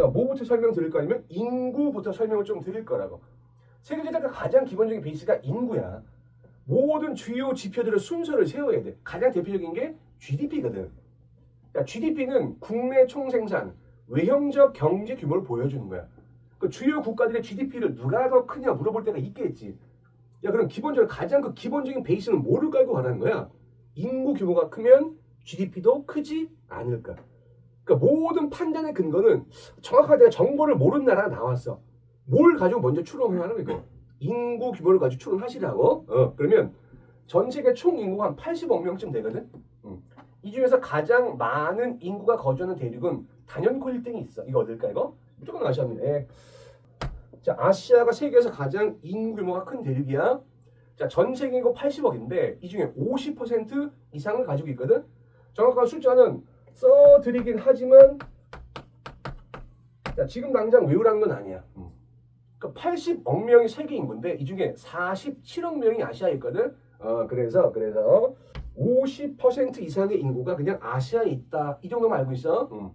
자, 뭐부터 설명 드릴 거냐면 인구부터 설명을 좀 드릴 거라고. 세계지도가 가장 기본적인 베이스가 인구야. 모든 주요 지표들의 순서를 세워야 돼. 가장 대표적인 게 GDP거든. GDP는 국내 총생산, 외형적 경제 규모를 보여주는 거야. 그 주요 국가들의 GDP를 누가 더 크냐 물어볼 때가 있겠지. 야 그럼 기본적으로 가장 그 기본적인 베이스는 뭐를 깔고 가는 거야? 인구 규모가 크면 GDP도 크지 않을까. 그러니까 모든 판단의 근거는 정확하게 내가 정보를 모르는 나라가 나왔어. 뭘 가지고 먼저 추론하는 거야? 인구 규모를 가지고 추론하시라고. 어, 그러면 전 세계 총 인구가 한 80억 명쯤 되거든. 음. 이 중에서 가장 많은 인구가 거주하는 대륙은 단연코 1등이 있어. 이거 어딜까 이거? 무조건 아시아입니다. 예. 자, 아시아가 세계에서 가장 인구 규모가 큰 대륙이야. 자, 전 세계 인구 80억인데 이 중에 50% 이상을 가지고 있거든. 정확한 숫자는 써드리긴 하지만 자, 지금 당장 외우라는 건 아니야. 음. 그러니까 80억 명이 세계 인구인데 이 중에 47억 명이 아시아에 있거든. 어, 그래서 그래서 50% 이상의 인구가 그냥 아시아에 있다. 이 정도만 알고 있어. 음.